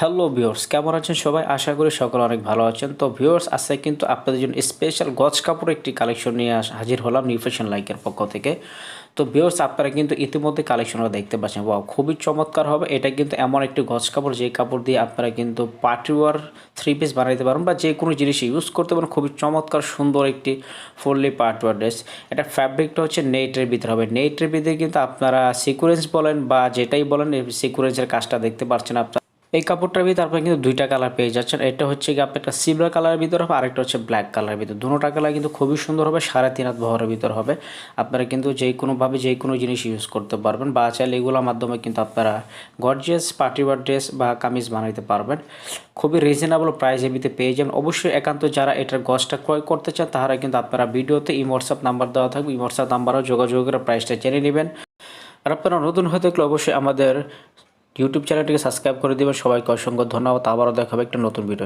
Hello viewers কেমন আছেন সবাই? আশা করি সকলে অনেক ভালো আছেন। তো ভিউয়ার্স আজকে কিন্তু আপনাদের জন্য স্পেশাল গজ কাপড় একটি কালেকশন নিয়ে হাজির হলাম নিউ ফ্যাশন লাইকের পক্ষ থেকে। তো ভিউয়ার্স আপনারা কিন্তু ইতিমধ্যে কালেকশনটা দেখতে পাচ্ছেন। ওয়াও খুবই চমৎকার হবে। এটা কিন্তু এমন একটি গজ কাপড়, যে কাপড় দিয়ে আপনারা কিন্তু পার্টি ওয়ার থ্রি পিস বানাইতে পারেন বা যে কোনো জিনিস ইউজ করতে পারেন খুবই চমৎকার, সুন্দর একটি ফুললি পার্টি ওয়ার ড্রেস এটা ফ্যাব্রিকটা হচ্ছে নেটের ভিতরে হবে। নেটের ভিতরে কিন্তু আপনারা সিকুয়েন্স বলেন বা যেটাই বলেন সিকুয়েন্সের কাজটা দেখতে পাচ্ছেন আপনারা। এই কাপড়টার ভিতরে আপনারা কিন্তু দুইটা কালার পেয়ে যাচ্ছেন। এটা হচ্ছে কি আপনার একটা সিলভার কালারের ভিতরে হবে, আরেকটা হচ্ছে ব্ল্যাক কালারের ভিতরে। দুটোটা কালার কিন্তু খুবই সুন্দর হবে, সাড়ে তিন হাত বহরের ভিতর হবে। আপনারা কিন্তু যে কোনোভাবে যে কোনো জিনিস ইউজ করতে পারবেন বা চাইলে এগুলোর মাধ্যমে কিন্তু আপনারা গর্জিয়াস পার্টিওয়ার ড্রেস বা কামিজ বানাইতে পারবেন। খুবই রিজনেবল প্রাইসের ভিতরে পেয়ে যাবেন। অবশ্যই একান্ত যারা এটার গজটা ক্রয় করতে চান তারা কিন্তু আপনারা ভিডিওতে এই হোয়াটসঅ্যাপ নাম্বার দেওয়া থাকবে। এই হোয়াটসঅ্যাপ নাম্বারও করে প্রাইসটা জেনে নেবেন। আর আপনারা নতুন হয়ে থাকলে অবশ্যই আমাদের ইউটিউব চ্যানেলটিকে সাবস্ক্রাইব করে দেবেন সবাইকে অসংখ্য ধন্যবাদ। আবারও দেখাবে একটা নতুন ভিডিও